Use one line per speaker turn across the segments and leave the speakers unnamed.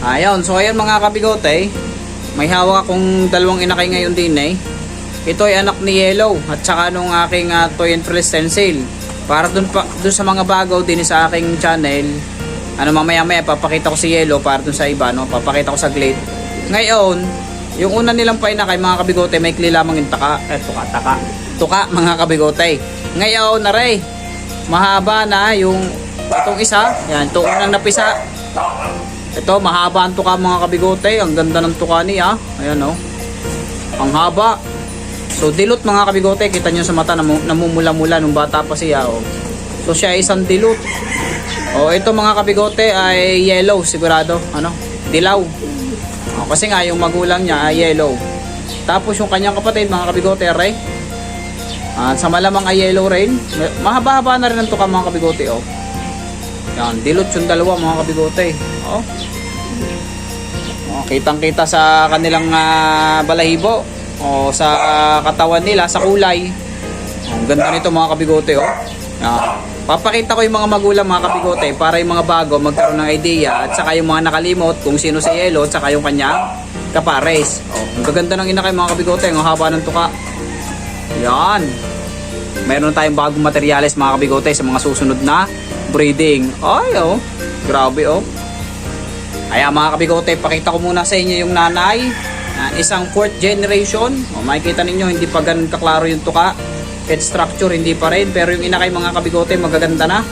Ayun, so ayan mga kabigote, may hawak akong dalawang inakay ngayon din eh. Ito ay anak ni Yellow at saka nung aking uh, toy and frill stencil. Para dun, pa, dun sa mga bago din sa aking channel, ano mamaya maya papakita ko si Yellow para dun sa iba, no? papakita ko sa glade. Ngayon, yung una nilang painakay mga kabigote, may kli lamang yung taka, eh tuka, taka, tuka mga kabigote. Ngayon, naray, mahaba na yung itong isa, yan, itong unang napisa, ito, mahaba ang tuka mga kabigote. Ang ganda ng tuka niya. Ayan oh. Ang haba. So, dilute mga kabigote. Kita nyo sa mata, namu- namumula-mula nung bata pa siya. Oh. So, siya isang dilute. Oh, ito mga kabigote ay yellow sigurado. Ano? Dilaw. Oh, kasi nga, yung magulang niya ay yellow. Tapos yung kanyang kapatid, mga kabigote, ray. At sa malamang ay yellow rain. Mahaba-haba na rin ang tuka mga kabigote. Oh. Yan, dilute yung dalawa mga kabigote. Oh. Kitang-kita sa kanilang ah, balahibo o sa ah, katawan nila, sa kulay. Ang ganda nito mga kabigote oh. Yan. Papakita ko yung mga magulang mga kabigote para yung mga bago magkaroon ng idea at saka yung mga nakalimot kung sino si Yelo at saka yung kanyang kapares. Oh, ang gaganda ng ina kay mga kabigote, ang haba ng tuka. Yan. Meron tayong bagong materyales mga kabigote sa mga susunod na breeding. Ay oh, grabe oh. Kaya mga kabigote, pakita ko muna sa inyo yung nanay. Isang fourth generation. O, makikita ninyo, hindi pa ganun kaklaro yung tuka. Head structure, hindi pa rin. Pero yung inakay mga kabigote, magaganda na.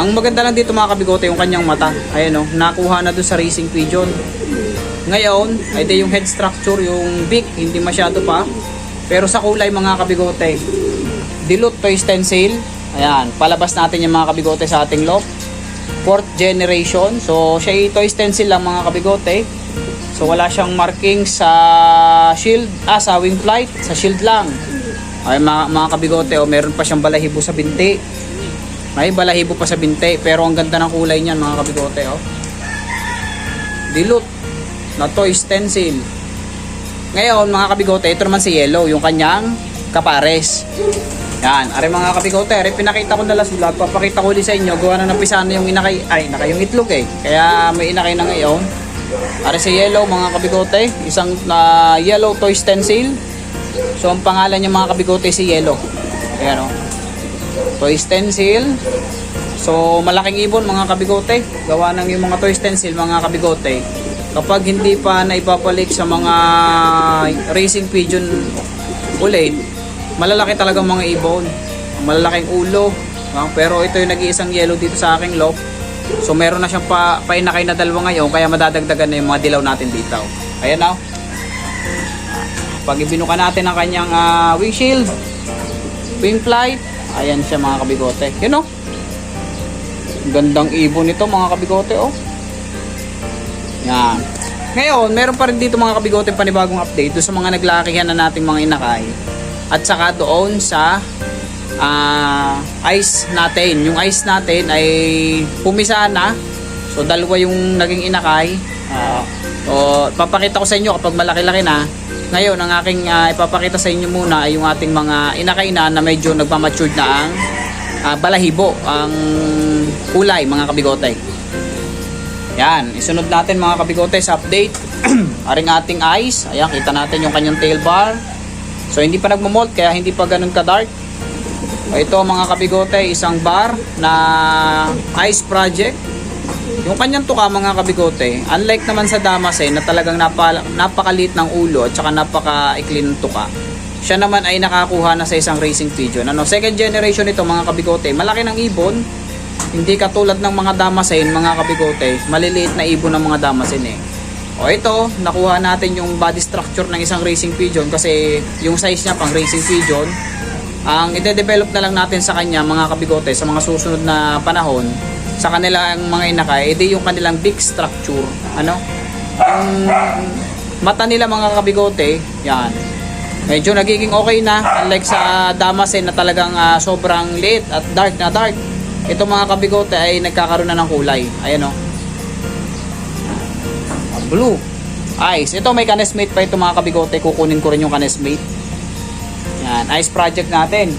Ang maganda lang dito mga kabigote, yung kanyang mata. Ayan o, nakuha na doon sa racing pigeon. Ngayon, ay yung head structure, yung beak, hindi masyado pa. Pero sa kulay mga kabigote, dilute toy stencil. Ayan, palabas natin yung mga kabigote sa ating lock fourth generation. So, siya ito stencil lang mga kabigote. So, wala siyang marking sa shield, ah, sa wing flight, sa shield lang. Ay, mga, mga kabigote, oh, meron pa siyang balahibo sa binti. May balahibo pa sa binti, pero ang ganda ng kulay niyan mga kabigote, oh. Dilute na toy stencil. Ngayon, mga kabigote, ito naman si Yellow, yung kanyang kapares. Yan, are mga kabigote, are pinakita ko na last vlog, papakita ko ulit sa inyo, gawa na napisana yung inakay, ay, naka yung itlog eh. Kaya may inakay na ngayon. Are si Yellow, mga kabigote, isang na yellow toy stencil. So, ang pangalan niya mga kabigote si Yellow. Ayan o. Toy stencil. So, malaking ibon mga kabigote. Gawa ng yung mga toy stencil, mga kabigote. Kapag hindi pa naipapalik sa mga racing pigeon ulit, malalaki talaga mga ibon. Malalaking ulo. Pero ito yung nag-iisang yellow dito sa aking lock. So meron na siyang pa, painakay na dalawa ngayon kaya madadagdagan na yung mga dilaw natin dito. Ayan na. Pag ibinuka natin ang kanyang ah, windshield, wing flight, ayan siya mga kabigote. Yun. Ang Gandang ibon nito mga kabigote oh. Yan. Ngayon, meron pa rin dito mga kabigote panibagong update doon sa mga naglakihan na nating mga inakay. At saka doon sa ah, ice natin. Yung ice natin ay pumisa na. So dalawa yung naging inakay. Ah, so papakita ko sa inyo kapag malaki-laki na. Ngayon, ang aking ah, ipapakita sa inyo muna ay yung ating mga inakay na na medyo nagmamatured na ang ah, balahibo, ang kulay mga kabigote. Yan, isunod natin mga kabigote sa update. Aring ating eyes. Ayan, kita natin yung kanyang tail bar. So, hindi pa nagmamold kaya hindi pa ganun ka-dark. Ito mga kabigote, isang bar na ice project. Yung kanyang tuka mga kabigote, unlike naman sa Damasen na talagang napa, napakaliit ng ulo at saka napaka-ikli ng tuka. Siya naman ay nakakuha na sa isang racing pigeon. Ano, second generation ito mga kabigote, malaki ng ibon. Hindi katulad ng mga Damasen, mga kabigote, maliliit na ibon ng mga Damasen eh. O ito, nakuha natin yung body structure ng isang racing pigeon kasi yung size niya pang racing pigeon. Ang ide-develop na lang natin sa kanya mga kabigote sa mga susunod na panahon sa kanilang mga inakay, edi yung kanilang big structure. Ano? Yung mata nila mga kabigote, yan. Medyo nagiging okay na unlike sa Damasen na talagang ah, sobrang liit at dark na dark. Ito mga kabigote ay nagkakaroon na ng kulay. Ayan o. Blue. Ice. Ito may canesmate pa ito mga kabigote. Kukunin ko rin yung canesmate. Yan. Ice project natin.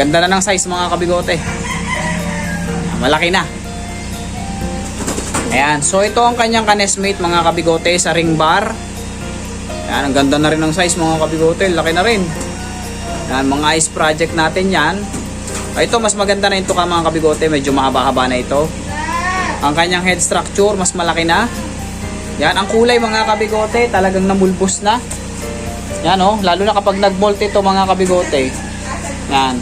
Ganda na ng size mga kabigote. Malaki na. Ayan, so ito ang kanyang kanesmate mga kabigote sa ring bar. Ayan, ang ganda na rin ng size mga kabigote, laki na rin. Ayan, mga ice project natin yan. Ito, mas maganda na ito ka mga kabigote, medyo mahaba-haba na ito. Ang kanyang head structure, mas malaki na. Yan, ang kulay mga kabigote, talagang namulbos na. Yan oh, lalo na kapag nag-molt ito mga kabigote. Yan.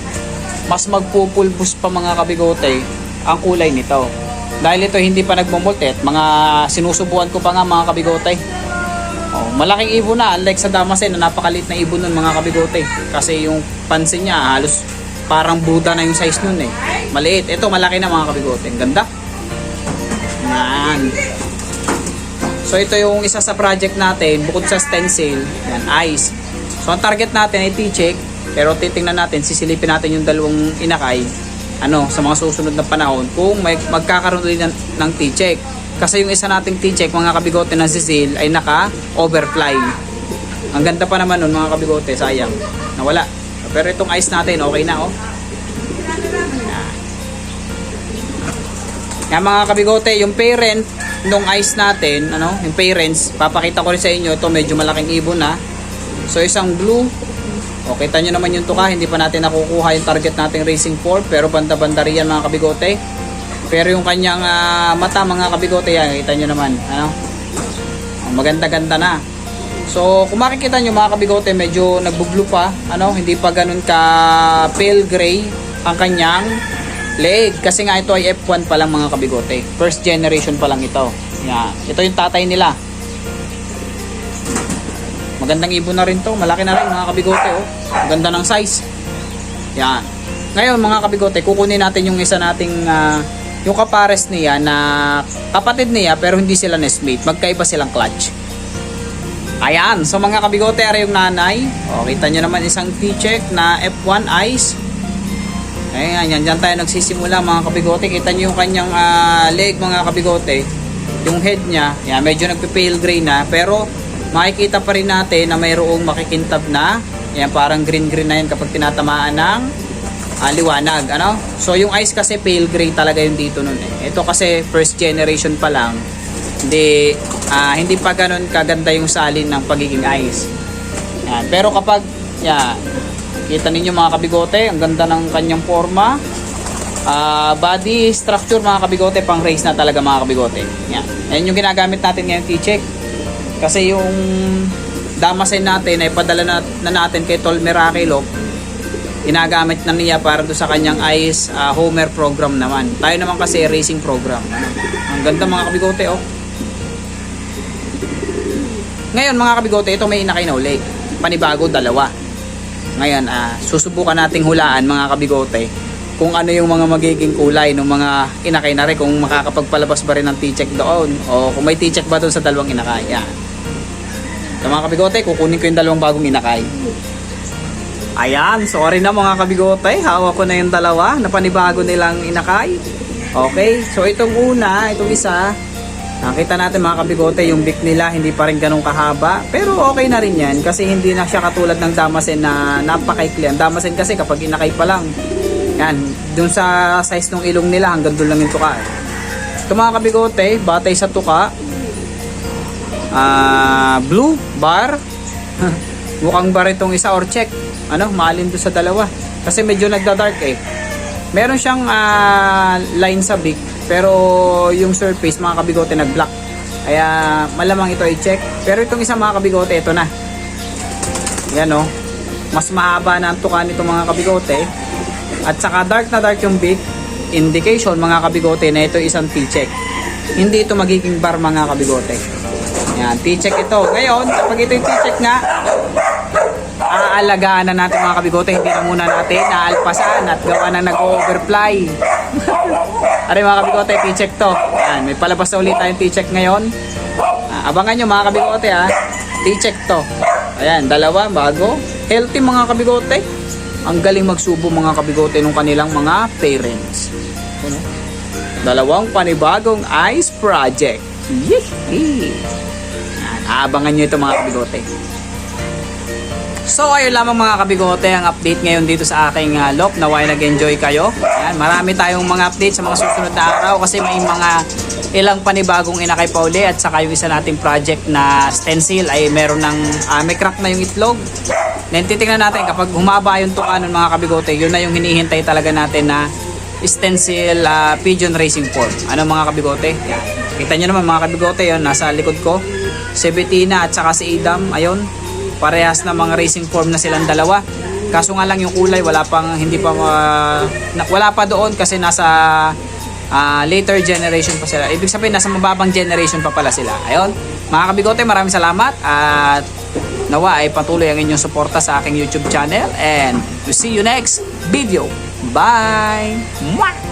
Mas magpupulbos pa mga kabigote ang kulay nito. Dahil ito hindi pa nagmo-molt eh, at mga sinusubuan ko pa nga mga kabigote. Oh, malaking ibon na unlike sa Damasen na napakaliit na ibon nun mga kabigote. Kasi yung pansin niya halos parang Buddha na yung size nun eh. Maliit. Ito malaki na mga kabigote. Ang ganda. Yan. So ito yung isa sa project natin bukod sa stencil, yan, ice. So ang target natin ay T-check pero titingnan natin, sisilipin natin yung dalawang inakay ano, sa mga susunod na panahon kung may magkakaroon din ng, ng T-check. Kasi yung isa nating T-check, mga kabigote na sisil ay naka-overfly. Ang ganda pa naman nun mga kabigote, sayang. Nawala. Pero itong ice natin, okay na oh. Yan mga kabigote, yung parent nung ice natin, ano, yung parents, papakita ko rin sa inyo, ito medyo malaking ibon na. So isang blue, o kita nyo naman yung tuka, hindi pa natin nakukuha yung target nating racing form, pero banda-banda rin yan mga kabigote. Pero yung kanyang ah, mata mga kabigote yan, kita nyo naman, ano, maganda-ganda na. So, kung makikita nyo mga kabigote, medyo nagbo-blue pa, ano, hindi pa ganun ka pale gray ang kanyang leg. Kasi nga ito ay F1 pa lang mga kabigote. First generation pa lang ito. Yan. Ito yung tatay nila. Magandang ibon na rin to. Malaki na rin mga kabigote. Oh. Ganda ng size. Yan. Ngayon mga kabigote, kukunin natin yung isa nating ah, yung kapares niya na kapatid niya pero hindi sila nestmate. Magkaiba silang clutch. Ayan, so mga kabigote, ari yung nanay. O, kita nyo naman isang T-check na F1 Ice. Ayan, yan, dyan tayo nagsisimula mga kabigote. Kita nyo yung kanyang ah, leg mga kabigote. Yung head niya, yan, medyo nagpe-pale gray na. Pero makikita pa rin natin na mayroong makikintab na. Yan, parang green-green na yan kapag tinatamaan ng ah, liwanag. Ano? So yung ice kasi pale gray talaga yung dito nun eh. Ito kasi first generation pa lang. Hindi, ah, hindi pa ganun kaganda yung salin ng pagiging ice. Yan. Pero kapag, yan, kita ninyo mga kabigote, ang ganda ng kanyang forma. Ah, body structure mga kabigote, pang race na talaga mga kabigote. Yan. Yan yung ginagamit natin ngayon t-check. Kasi yung damasin natin ay padala na, na natin kay Tol Miraculok ginagamit na niya para do sa kanyang ICE ah, Homer program naman. Tayo naman kasi racing program. Ang ganda mga kabigote oh. Ngayon mga kabigote, ito may inakay na uli. Panibago, dalawa. Ngayon, ah, susubukan nating hulaan mga kabigote kung ano yung mga magiging kulay ng mga inakay na rin kung makakapagpalabas ba rin ng T-check doon o kung may T-check ba doon sa dalawang inakay. Yan. So mga kabigote, kukunin ko yung dalawang bagong inakay. Ayan, sorry na mga kabigote. Hawak ko na yung dalawa na panibago nilang inakay. Okay, so itong una, itong isa, nakita natin mga kabigote, yung beak nila hindi pa rin ganun kahaba. Pero okay na rin yan kasi hindi na siya katulad ng damasen na napakaikli. Ang damasen kasi kapag inakay pa lang, yan, dun sa size ng ilong nila hanggang dun lang yung tuka. Ito mga kabigote, batay sa tuka, ah blue bar, mukhang bar itong isa or check ano maalin doon sa dalawa kasi medyo nagda-dark eh meron siyang ah, line sa beak pero yung surface mga kabigote nag-black kaya malamang ito i-check. Pero itong isa mga kabigote ito na. Yan oh. Mas mahaba na ang tuka nito mga kabigote. At saka dark na dark yung beak indication mga kabigote na ito isang T-check. Hindi ito magiging bar mga kabigote. Yan, T-check ito. Ngayon, kapag ito yung T-check nga, aalagaan na natin mga kabigote. Hindi na muna natin naalpasan at gawa na nag-overfly. Aray mga kabigote, T-check to. Yan, may palabas na ulit tayong T-check ngayon. Ah, abangan nyo mga kabigote ha. T-check to. Ayan, dalawa, bago. Healthy mga kabigote. Ang galing magsubo mga kabigote ng kanilang mga parents. Ano? Dalawang panibagong ice project. Yee! Yan, aabangan nyo ito mga kabigote. So ayun lamang mga kabigote ang update ngayon dito sa aking uh, loop. Naway nag-enjoy kayo. Ayan, marami tayong mga update sa mga susunod na araw kasi may mga ilang panibagong inakay pa uli at saka yung isa nating project na stencil ay meron ng ah, may crack na yung itlog. Then titingnan natin kapag humaba yung tuka ng mga kabigote, yun na yung hinihintay talaga natin na stencil ah, pigeon racing form. Ano mga kabigote? Yan. Kita nyo naman mga kabigote yun, nasa likod ko. Si Bettina at saka si Idam, ayun, parehas na mga racing form na silang dalawa. Kaso nga lang yung kulay wala pang hindi pa na- wala pa doon kasi nasa ah, later generation pa sila. Ibig sabihin nasa mababang generation pa pala sila. Ayun. Mga kabigote, maraming salamat at nawa ay patuloy ang inyong suporta sa aking YouTube channel and we'll see you next video. Bye! Mwah!